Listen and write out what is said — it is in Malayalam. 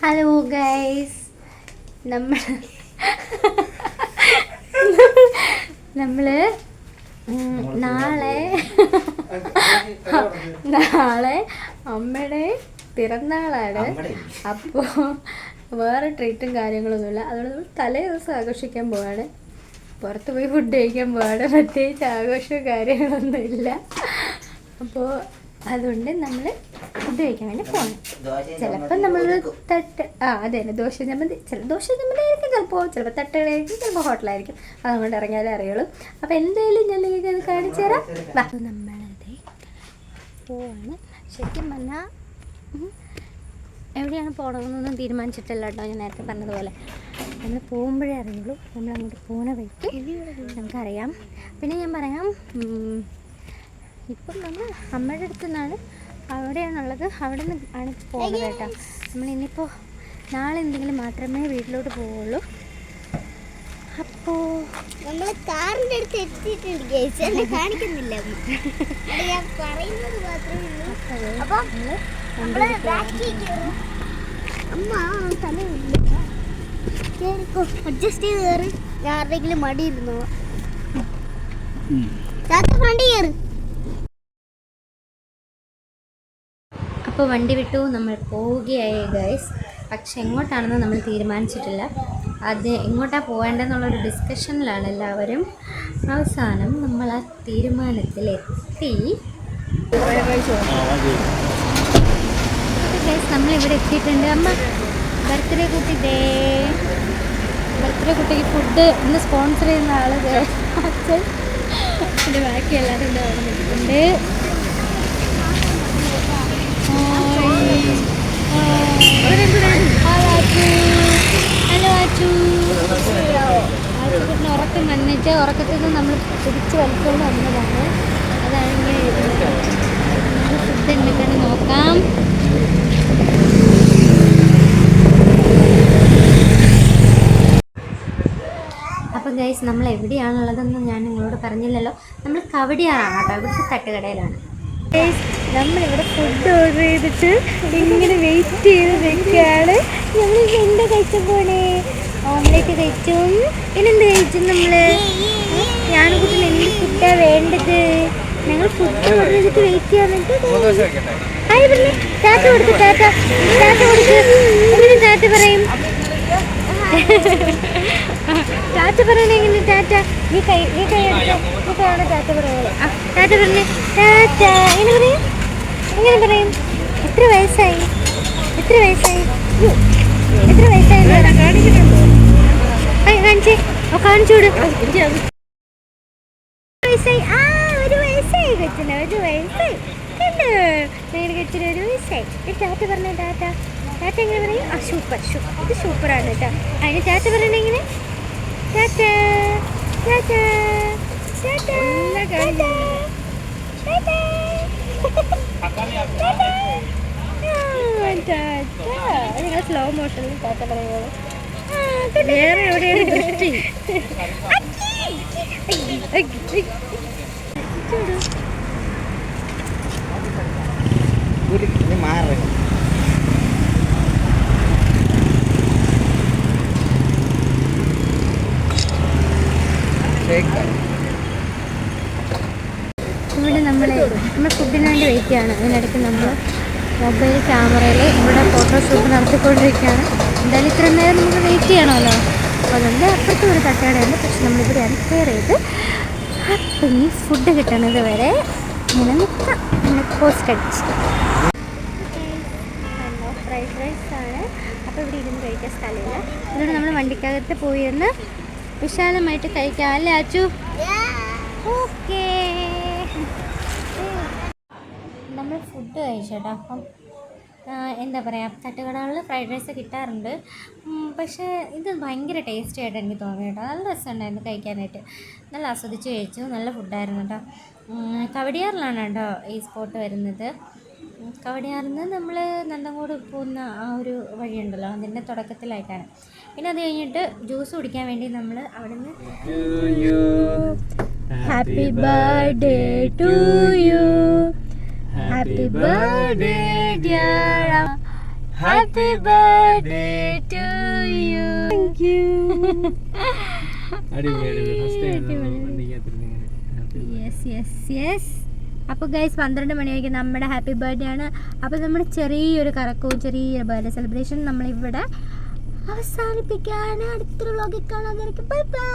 ഹലോ ഗൈസ് നമ്മൾ നമ്മൾ നാളെ നാളെ അമ്മയുടെ പിറന്നാളാണ്. അപ്പോൾ വേറെ ട്രീറ്റും കാര്യങ്ങളൊന്നുമില്ല. അതുകൊണ്ട് നമ്മൾ തലേ ദിവസം ആഘോഷിക്കാൻ പോവാണ്. പുറത്ത് പോയി ഫുഡ് കഴിക്കാൻ പോവാണ്. പ്രത്യേകിച്ച് ആഘോഷവും കാര്യങ്ങളൊന്നുമില്ല. അപ്പോൾ അതുകൊണ്ട് നമ്മൾ ഫുഡ് കഴിക്കാൻ വേണ്ടി പോകണം ചിലപ്പോൾ നമ്മൾ തട്ട് ആ അതെ തന്നെ ദോശ ചമ്മന്തി ചില ദോശ ചമ്മന്തിയായിരിക്കും ചിലപ്പോൾ ചിലപ്പോൾ തട്ടുകളായിരിക്കും ചിലപ്പോൾ ഹോട്ടലായിരിക്കും. അതുകൊണ്ട് ഇറങ്ങിയാലേ അറിയുള്ളൂ. അപ്പോൾ എന്തായാലും ഞാൻ നിങ്ങൾക്ക് അത് കാണിച്ചു തരാം. നമ്മളത് പോവാണ്. ശരിക്കും പറഞ്ഞാൽ എവിടെയാണ് പോകണമെന്നൊന്നും തീരുമാനിച്ചിട്ടില്ല കേട്ടോ ഞാൻ നേരത്തെ പറഞ്ഞതുപോലെ. നമ്മൾ പോകുമ്പോഴേ അറിയുള്ളൂ. നമ്മൾ അങ്ങോട്ട് പോകുന്ന വഴിക്ക് നമുക്കറിയാം. പിന്നെ ഞാൻ പറയാം ഇപ്പം നമ്മൾ അമ്മയുടെ അടുത്ത് നിന്നാണ് അവിടെയാണുള്ളത്. അവിടെ നിന്ന് ആണ് പോകുന്നത് കേട്ടോ. നമ്മൾ ഇനിയിപ്പോൾ നാളെ എന്തെങ്കിലും മാത്രമേ വീട്ടിലോട്ട് പോവുള്ളൂ. അപ്പോൾ നമ്മൾ കാറിന്റെ അടുത്ത് എത്തിയിട്ടുണ്ട് ഗൈസ്. കാണിക്കുന്നില്ല. ഞാൻ പറയുന്നത് മാത്രമേ ഉള്ളൂ. അപ്പോൾ നമ്മൾ അമ്മ അഡ്ജസ്റ്റ് ചെയ്ത് കയറി ഞാൻ ആരുടെങ്കിലും മടി ഇരുന്നോ ചാത്ത ഫ്രണ്ട് കയറി അപ്പോൾ വണ്ടി വിട്ടു നമ്മൾ പോവുകയായി ഗൈസ് പക്ഷെ എങ്ങോട്ടാണെന്ന് നമ്മൾ തീരുമാനിച്ചിട്ടില്ല. അത് എങ്ങോട്ടാണ് പോകേണ്ടതെന്നുള്ളൊരു ഡിസ്കഷനിലാണ് എല്ലാവരും. അവസാനം നമ്മൾ ആ തീരുമാനത്തിലെത്തി. ഗൈസ് നമ്മൾ ഇവിടെ എത്തിയിട്ടുണ്ട്. അമ്മ ബർത്ത്ഡേ കുട്ടി ദേ. ബർത്ത്ഡേ കുട്ടിക്ക് ഫുഡ് ഇന്ന് സ്പോൺസർ ചെയ്യുന്ന ദേ. അച്ഛൻ. പിന്നെ ബാക്കി എല്ലാവരും ഇവിടെ ഉറക്കത്തിൽ നിന്ന് നമ്മൾ പിടിച്ച് വലിച്ചുകൊണ്ട് വന്നതാണ്. അതാണ് ഫുഡ് എന്തൊക്കെയാണ് നോക്കാം. അപ്പം ഗൈസ് നമ്മൾ എവിടെയാണുള്ളതെന്ന് ഞാൻ നിങ്ങളോട് പറഞ്ഞില്ലല്ലോ. നമ്മൾ കവടിയാറാണ് കേട്ടോ. ഇവിടുത്തെ തട്ടുകടയിലാണ്. നമ്മളിവിടെ ഫുഡ് ഓർഡർ ചെയ്തിട്ട് ഇങ്ങനെ വെയിറ്റ് ചെയ്ത് നിൽക്കുകയാണ്. ഞങ്ങൾ എന്താ കഴിച്ച പോണേ? ഓംലേറ്റ് കഴിച്ചും. പിന്നെന്ത് കഴിച്ചു നമ്മൾ? കുട്ടി എന്ത് ഫുഡാ വേണ്ടത്? ഞങ്ങൾ ഫുഡ് ചെയ്തിട്ട് വെയിറ്റ് ചെയ്യാൻ ഹായ് പറഞ്ഞേ. ടാറ്റ കൊടുക്ക് ടാറ്റ ടാറ്റ കൊടുക്ക്. എങ്ങനെ ടാറ്റ പറയും? ടാറ്റ പറയണ എങ്ങനെ ടാറ്റ നീ കൈ നീ കൈ നീ കൈയാണ് ടാറ്റ പറയുന്നത് ആ ടാറ്റ പറഞ്ഞേ. ടാറ്റ എങ്ങനെ പറയും? എങ്ങനെ പറയും? എത്ര വയസ്സായി? എത്ര വയസ്സായി? എത്ര വയസ്സായി? കാണിച്ചേ. ഓ കാണിച്ചു വിട്. വയസ്സായി. ആ ഒരു വയസ്സായി കൊച്ചിന് ഒരു വയസ്സായി. കണ്ടോ നേരെ കൊച്ചിന് ഒരു വയസ്സായി. ടാറ്റ പറഞ്ഞ ടാറ്റ ടാറ്റ എങ്ങനെ പറയും? ആ സൂപ്പർ സൂപ്പർ ഇത് സൂപ്പറാണ് കേട്ടോ. അതിന് ടാറ്റ പറയണ എങ്ങനെ? ടാറ്റ ടാറ്റ ടാറ്റ ടാറ്റ ടാറ്റ നിങ്ങൾ സ്ലോ മോഷനിൽ ടാറ്റ പറയുന്നത് വേറെ എവിടെയാണ് ദൃഷ്ടി? മാറി. ഇവിടെ നമ്മളെ നമ്മൾ ഫുഡിന് വേണ്ടി വെയിറ്റ് ചെയ്യാണ്. അതിനിടയ്ക്ക് നമ്മൾ മൊബൈൽ ക്യാമറയിൽ ഇവിടെ ഫോട്ടോഷൂട്ട് നടത്തിക്കൊണ്ടിരിക്കുകയാണ്. എന്തായാലും ഇത്രയും നേരം നമുക്ക് വെയിറ്റ് ചെയ്യണമല്ലോ. അപ്പോൾ അതുകൊണ്ട് അപ്പുറത്തും ഒരു തട്ടുകടയുണ്ട്. പക്ഷെ നമ്മളിവിടെയാണ് കെയർ ചെയ്ത് അപ്പം ഇനി ഫുഡ് കിട്ടണത് വരെ ഇങ്ങനെ നിൽക്കാം. ഇങ്ങനെ പോസ്റ്റ് അടിച്ച് ഫ്രൈഡ് റൈസ് ആണ്. അപ്പോൾ ഇവിടെ ഇരുന്ന് കഴിക്കാൻ സ്ഥലമില്ല. അതുകൊണ്ട് നമ്മൾ വണ്ടിക്കകത്ത് പോയി എന്ന് വിശാലമായിട്ട് കഴിക്കാം. അല്ലേ അച്ചു? ഓക്കേ നമ്മൾ ഫുഡ് കഴിച്ചേട്ടാ. അപ്പം എന്താ പറയുക തട്ടുകടകളിൽ ഫ്രൈഡ് റൈസ് കിട്ടാറുണ്ട്. പക്ഷേ ഇത് ഭയങ്കര ടേസ്റ്റി ആയിട്ട് എനിക്ക് തോന്നി കേട്ടോ. നല്ല രസമുണ്ടായിരുന്നു കഴിക്കാനായിട്ട്. നല്ല ആസ്വദിച്ച് കഴിച്ചു. നല്ല ഫുഡായിരുന്നു കേട്ടോ. കവടിയാറിലാണ് കേട്ടോ ഈ സ്പോട്ട് വരുന്നത്. കവടിയാറിൽ നിന്ന് നമ്മൾ നന്ദങ്ങോട് പോകുന്ന ആ ഒരു വഴിയുണ്ടല്ലോ അതിന്റെ തുടക്കത്തിലായിട്ടാണ്. പിന്നെ അത് കഴിഞ്ഞിട്ട് ജ്യൂസ് കുടിക്കാൻ വേണ്ടി നമ്മൾ അവിടെ നിന്ന് happy birthday to you happy birthday dear happy birthday to you. Thank you. Yes yes yes അപ്പോൾ ഗൈസ് പന്ത്രണ്ട് മണിയായിരിക്കും നമ്മുടെ ഹാപ്പി ബർത്ത്ഡേ ആണ്. അപ്പോൾ നമ്മുടെ ചെറിയൊരു കറക്കവും ചെറിയൊരു ബർത്ത്ഡേ സെലിബ്രേഷൻ നമ്മളിവിടെ അവസാനിപ്പിക്കുകയാണ്. അടുത്തൊരു വ്ളോഗിൽ കാണാൻ ബൈ ബൈ